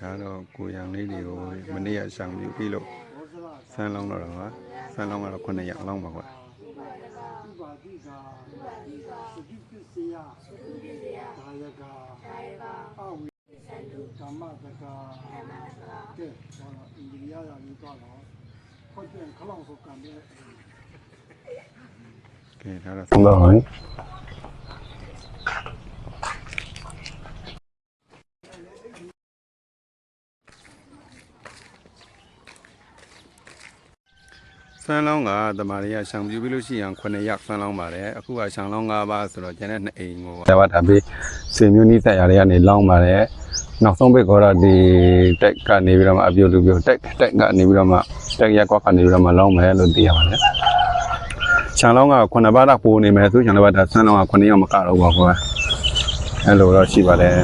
ဒါတော့ကိုရံလေးတွေကိုမနေ့ကရှောင်ပြပြီးလို့ဆန်းလောင်းတော့တော့ပါဆန်းလောင်းကတော့9ရက်လောင်းပါကွာဥပါတိကသုတိပစ္စယဒါယကအဝိဓမ္မတကကဲဟောတော့အိန္ဒိယရာကြီးတော့ခွတ်ပြန်ခလောင်ဆိုကံတဲ့ကဲဒါတော့သုံးတော့ဟ ဆန်းလောင်းကတမာရီကရှောင်ပြပြီးလို့ရှိရင်9ရက်ဆန်းလောင်းပါတယ်အခုကရှောင်လောင်း5ပါးဆိုတော့ကျန်တဲ့2အိမ်ကိုဒါပါဒါပြီးဆွေမျိုးနီးဆက်ရာတွေကနေလောင်းပါတယ်နောက်ဆုံးဘက်ကတော့ဒီတက်ကနေပြီးတော့မှအပြုတ်လူပြုတ်တက်တက်ကနေပြီးတော့မှတက်ရက်ကွက်ကနေပြီးတော့မှလောင်းမယ်လို့သိရပါတယ်ရှောင်လောင်းက9ပါးတော့ပိုနေမယ်ဆိုရှောင်လောင်းကဆန်းလောင်းက9ရက်မကတော့ပါကွာအဲ့လိုတော့ရှိပါတယ်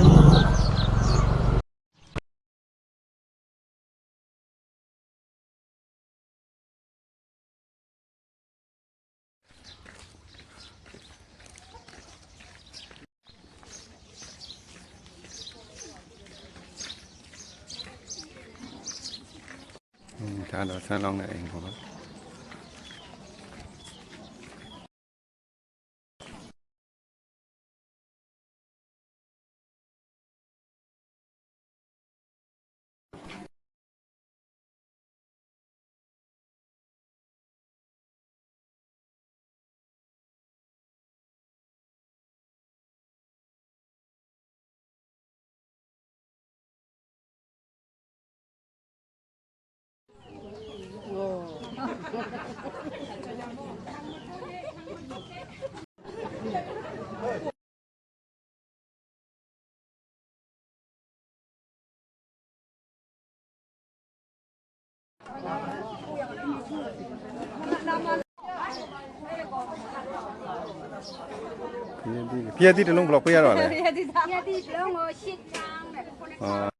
อืมဒါတော့ဆန်းလော ပေါ့နော်ပြည့်တိပြည့်တိတစ်လုံးဘယ်လောက်ပေးရတော့လဲရည်ဒီလုံးကိုရှစ်ချမ်းတဲ့ခုနကအာကိုဝါခုံနဲ့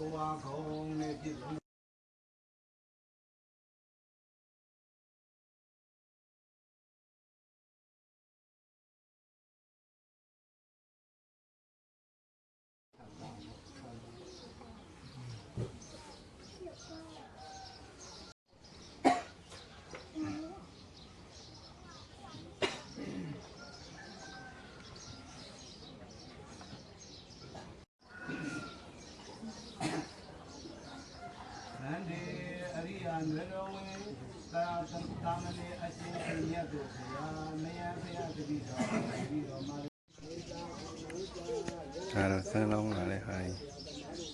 ပြည့်စုံန အရိယာနရဝေသာသမမဏေအရှင်မြတ်တို့ဆရာမယဖရာတတိတော်ပြီးတော်မှာ ဒါတော့ဆန်းလောင်းလာတဲ့ဟာကြီး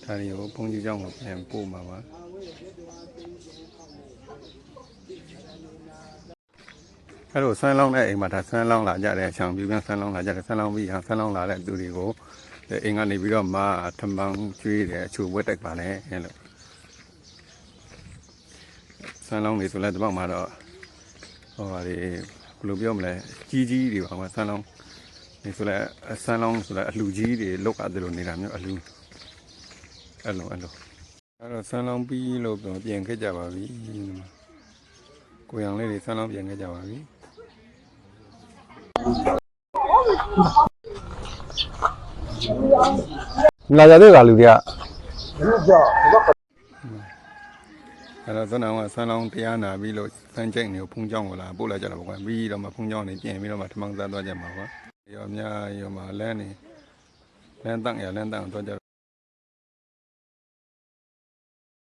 ဒါတွေကိုဘုန်းကြီးเจ้าကိုပြန်ပို့မှာပါအဲ့တော့ဆန်းလောင်းတဲ့အိမ်မှာဒါဆန်းလောင်းလာကြတဲ့ဆောင်ပြပြန်ဆန်းလောင်းလာကြတဲ့ဆန်းလောင်းပြီးဟာဆန်းလောင်းလာတဲ့သူတွေကိုအိမ်ကနေပြီးတော့မထမန်းကျွေးတယ်အချိုဝက်တက်ပါနဲ့အဲ့လို ဆန်းလောင်းနေဆိုလဲဒီဘက်မှာတော့ဟိုဟာဒီဘယ်လိုပြောမလဲကြီးကြီးတွေပါမှာဆန်းလောင်းဒီဆိုလဲအဆန်းလောင်းဆိုလဲအလှကြီးတွေလောက်ကတည်းကနေတာမျိုးအလှအဲ့လိုအဲ့လိုအဲ့တော့ဆန်းလောင်းပြီးလို့ပြန်ပြင်ခဲ့ကြပါပြီဒီမှာကိုရောင်လေးတွေဆန်းလောင်းပြင်ခဲ့ကြပါပြီလာကြတဲ့ကလူတွေက အဲ့တော့သနအောင်ကဆန်းလောင်းတရားနာပြီးလို့စမ်းကြိတ်နေကိုဖုံးကြောင်းကိုလာပို့လိုက်ကြတာပေါ့ကွာပြီးတော့မှဖုံးကြောင်းနေပြင်ပြီးတော့မှထမောင်းသားသွားကြမှာကွာရောများရောမှာလမ်းနေလမ်းတန့်ရလမ်းတန့်တော့ကြ